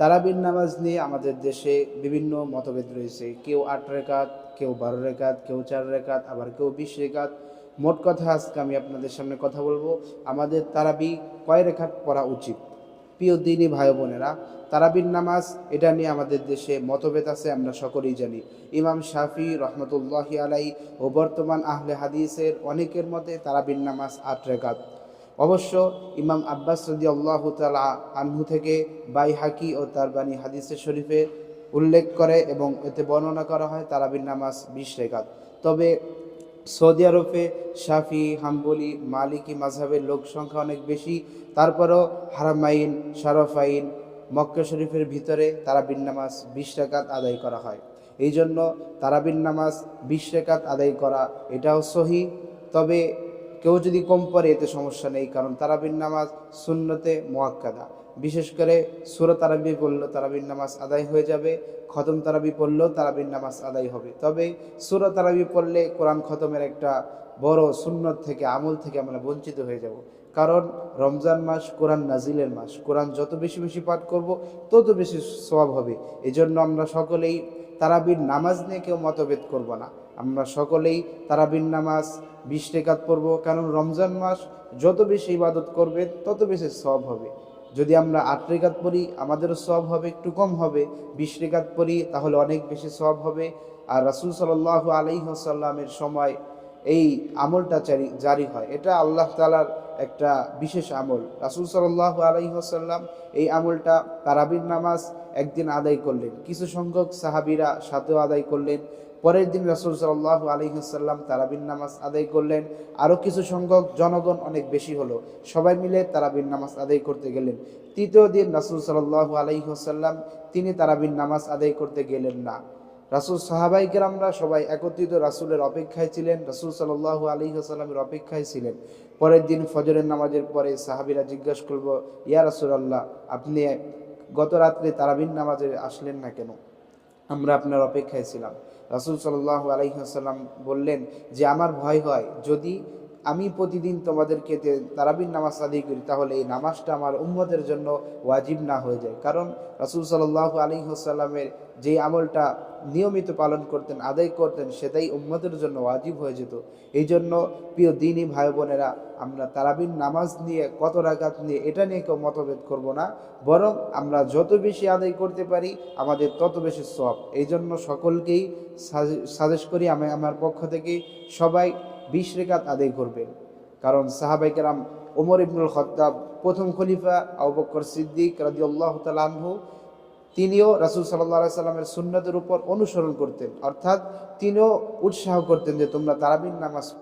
তারাবির নামাজ নিয়ে আমাদের দেশে বিভিন্ন মতভেদ রয়েছে। কেউ আট রেখাত, কেউ বারো রেখাত, কেউ চার রেখাত, আবার কেউ বিশ রেখাত। মোট কথা আজকে আমি আপনাদের সামনে কথা বলব। আমাদের তারাবি কয় রেখাত পড়া উচিত? প্রিয় দিনই ভাই বোনেরা, তারাবির নামাজ, এটা নিয়ে আমাদের দেশে মতভেদ আছে, আমরা সকলেই জানি। ইমাম শাফি রহমতুল্লাহি আলাই ও বর্তমান আহলে হাদিসের অনেকের মতে তারাবির নামাজ আট রেখাত। অবশ্য ইমাম আব্বাস সদি আল্লাহ তালা আনহু থেকে বাই হাকি ও তার বাণী হাদিসে শরীফে উল্লেখ করে এবং এতে বর্ণনা করা হয় তারাবির নামাজ বিশ রেখাত। তবে সৌদি আরবে শাফি, হাম্বলি, মালিকি মাঝহাবের লোক সংখ্যা অনেক বেশি। তারপরও হারামাইন, শারফাইন, মক্কা শরীফের ভিতরে তারাবির নামাজ বিশ রেখাত আদায় করা হয়। এই জন্য তারাবির নামাজ বিশ রেখাত আদায় করা এটাও সহি। তবে কেউ যদি কম পড়ে এতে সমস্যা নেই, কারণ তারাবির নামাজ শূন্যতে মোয়াক্কাদা। বিশেষ করে সুর তারাবি পড়লেও তারাবির নামাজ আদায় হয়ে যাবে, খতম তারাবি পড়লেও তারাবির নামাজ আদায় হবে। তবে সুর তারাবি পড়লে কোরআন খতমের একটা বড় সুন্নত থেকে, আমল থেকে আমরা বঞ্চিত হয়ে যাব। কারণ রমজান মাস কোরআন নাজিলের মাস। কোরআন যত বেশি বেশি পাঠ করব, তত বেশি সওয়াব হবে। এজন্য আমরা সকলেই তারাবির নামাজ নিয়ে কেউ মতভেদ করব না। আমরা সকলেই তারাবির নামাজ বিশ রেখাত পড়ব, কারণ রমজান মাস যত বেশি ইবাদত করবে, তত বেশি সব হবে। যদি আমরা আট রেখাত পড়ি, আমাদেরও সব হবে, একটু কম হবে। বিশ রেখাত পড়ি, তাহলে অনেক বেশি সব হবে। আর রাসুল সাল্লাহ আলাইসাল্লামের সময় এই আমলটা জারি জারি হয়। এটা আল্লাহ তালার একটা বিশেষ আমল। রাসুল সাল্লাহ আলাইসাল্লাম এই আমলটা তারাবির নামাজ একদিন আদায় করলেন। কিছু সংখ্যক সাহাবিরা সাথেও আদায় করলেন। পরের দিন রাসুল সাল্লাহ আলহিহাসাল্লাম তারাবিন নামাজ আদায় করলেন। আরও কিছু সংখ্যক জনগণ অনেক বেশি হলো। সবাই মিলে তারাবিন নামাজ আদায় করতে গেলেন। তৃতীয় দিন রাসুল সাল্লাহ আলহিহাসাল্লাম তিনি তারাবিন নামাজ আদায় করতে গেলেন না। রাসুল সাহাবাই কেরামরা সবাই একত্রিত রাসুলের অপেক্ষায় ছিলেন। রাসুল সাল্লাহ আলী অপেক্ষায় ছিলেন। পরের দিন ফজরের নামাজের পরে সাহাবিরা জিজ্ঞাসা করব ইয়া রাসুল আল্লাহ আপনি গত রাত্রে তারাবিন নামাজে আসলেন না কেন? আমরা আপনার অপেক্ষায় ছিলাম। রাসুল সাল্লাহ আলহিহাসাল্লাম বললেন যে আমার ভয় হয় যদি আমি প্রতিদিন তোমাদেরকে তারাবির নামাজ আদায় করি, তাহলে এই নামাজটা আমার উম্মতের জন্য ওয়াজিব না হয়ে যায়। কারণ রাসুল সাল্লাহ আলী হাসাল্লামের যে আমলটা নিয়মিত পালন করতেন, আদায় করতেন, সেটাই উম্মতের জন্য ওয়াজিব হয়ে যেত। এই জন্য প্রিয় দিনই ভাই বোনেরা আমরা তারাবির নামাজ নিয়ে কত রাকাত নিয়ে, এটা নিয়ে কেউ মতভেদ করব না। বরং আমরা যত বেশি আদায় করতে পারি, আমাদের তত বেশি সব এই জন্য সকলকেই সাজেস্ট করি আমি আমার পক্ষ থেকে, সবাই বিশ রেখাত আদায় করবেন কারণ সাহাবাইকেরাম ওমর ইবনুল খত্তাব প্রথম খলিফা আবকর সিদ্দিক রাজি আল্লাহ আনহু, তিনিও রাসুল সাল্লা সাল্লামের সুন্নতের উপর অনুসরণ করতেন। অর্থাৎ তিনিও উৎসাহ করতেন যে তোমরা তারাবিন নামাজ